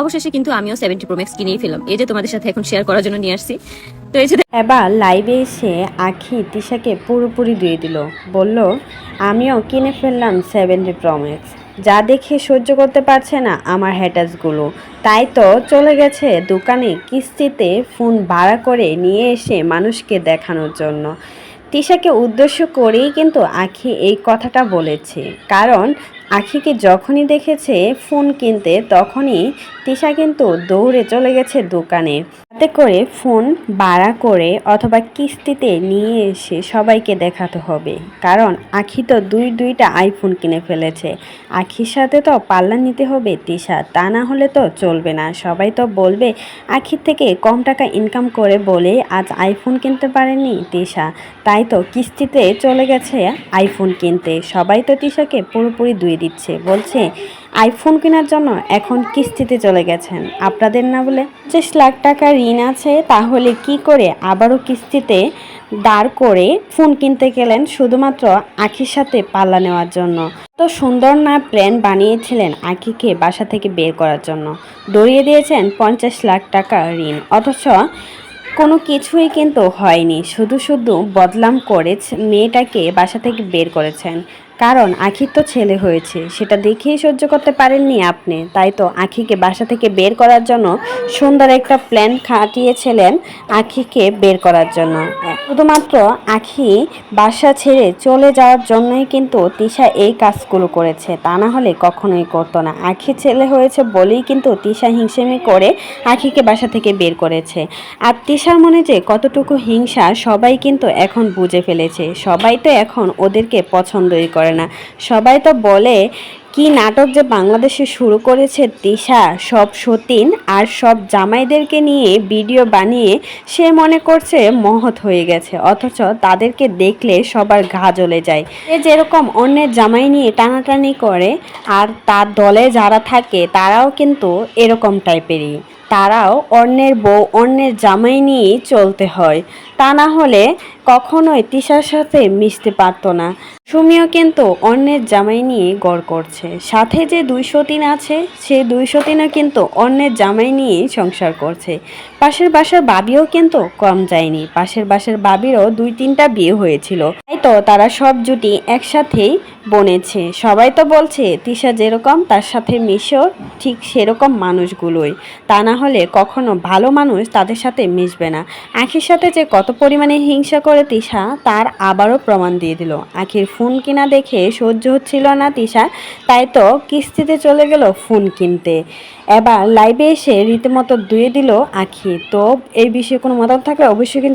অবশেষে কিন্তু আমিও সেভেন্টি প্রোম্যাক্স কিনেই ফেলাম এই যে তোমাদের সাথে এখন শেয়ার করার জন্য নিয়ে আসছি। তো এই যে এবার লাইভে এসে আখি তিশাকে পুরোপুরি দিয়ে দিল। বলল, আমিও কিনে ফেললাম সেভেন্টি প্রমেক্স যা দেখে সহ্য করতে পারছে না আমার হ্যাটাসগুলো তাই তো চলে গেছে দোকানে কিস্তিতে ফোন ভাড়া করে নিয়ে এসে মানুষকে দেখানোর জন্য। তিশাকে উদ্দেশ্য করেই কিন্তু আখি এই কথাটা বলেছে। কারণ আখিকে যখনই দেখেছে ফোন কিনতে তখনই তিশা কিন্তু দৌড়ে চলে গেছে দোকানে। তাতে করে ফোন ভাড়া করে অথবা কিস্তিতে নিয়ে এসে সবাইকে দেখাতে হবে। কারণ আখি তো দুই দুইটা আইফোন কিনে ফেলেছে। আখির সাথে তো পাল্লা নিতে হবে তিশা, তা না হলে তো চলবে না। সবাই তো বলবে, আখির থেকে কম টাকা ইনকাম করে বলে আজ আইফোন কিনতে পারেনি তিশা। তাই তো কিস্তিতে চলে গেছে আইফোন কিনতে। সবাই তো তিশাকে পুরোপুরি দুই দিচ্ছে। বলছে আইফোন কেনার জন্য এখন কিস্তিতে চলে গেছেন। আপনাদের না বলে পঁচিশ লাখ টাকা ঋণ আছে, তাহলে কি করে আবারও কিস্তিতে দাঁড় করে ফোন কিনতে গেলেন শুধুমাত্র আখির সাথে পাল্লা নেওয়ার জন্য? তো সুন্দর না প্ল্যান বানিয়েছিলেন আখিকে বাসা থেকে বের করার জন্য। দড়িয়ে দিয়েছেন পঞ্চাশ লাখ টাকা ঋণ। অথচ কোনো কিছুই কিন্তু হয়নি। শুধু শুধু বদলাম করে ছ- মেয়েটাকে বাসা থেকে বের করেছেন। কারণ আখির তো ছেলে হয়েছে, সেটা দেখেই সহ্য করতে পারেননি আপনি। তাই তো আখিকে বাসা থেকে বের করার জন্য সুন্দর একটা প্ল্যান খাটিয়েছিলেন আখিকে বের করার জন্য। শুধুমাত্র আখি বাসা ছেড়ে চলে যাওয়ার জন্যই কিন্তু তিশা এই কাজগুলো করেছে, তা না হলে কখনোই করতো না। আখি ছেলে হয়েছে বলেই কিন্তু তিশা হিংসেমি করে আখিকে বাসা থেকে বের করেছে। আর তিশার মনে যে কতটুকু হিংসা সবাই কিন্তু এখন বুঝে ফেলেছে, সবাই তো এখন ওদেরকে পছন্দই করে। না। সবাই তো বলে, কি নাটক যে বাংলাদেশে শুরু করেছে তিশা, সব সতীন আর সব জামাইদেরকে নিয়ে ভিডিও বানিয়ে সে মনে করছে মহৎ হয়ে গেছে, অথচ তাদেরকে দেখলে সবার ঘা জ্বলে যায়। এ যেরকম অন্যের জামাই নিয়ে টানাটানি করে আর তার দলে যারা থাকে, তারাও কিন্তু এরকম টাইপেরই। তারাও অন্যের বউ, অন্যের জামাই নিয়েই চলতে হয়। তা না হলে কখনোই তিশার সাথে মিশতে পারতো না। সুমিও কিন্তু অন্যের জামাই নিয়ে গড় করছে। সাথে যে দুইশো তিন আছে সেই দুইশো তিনও কিন্তু অন্যের জামাই নিয়েই সংসার করছে। পাশের বাসার বাবিও কিন্তু কম যায়নি। পাশের বাসার বাবিরও দুই তিনটা বিয়ে হয়েছিল। তাই তো তারা সব জুটি একসাথেই বনেছে। সবাই তো বলছে, তিশা যেরকম তার সাথে মিশেও ঠিক সেরকম মানুষগুলোই। তা না হলে কখনো ভালো মানুষ তাদের সাথে মিশবে না। আখির সাথে যে কত পরিমাণে হিংসা করে তিশা, তার আবারও প্রমাণ দিয়ে দিল। আখির ফোন কিনা দেখে সহ্য হচ্ছিল না তিশা, তাই তো কিস্তিতে চলে গেল ফোন কিনতে। এবার লাইভে এসে রীতিমতো ধুয়ে দিল আখি। তো এই বিষয়ে কোনো মতামত থাকলে অবশ্যই কিন্তু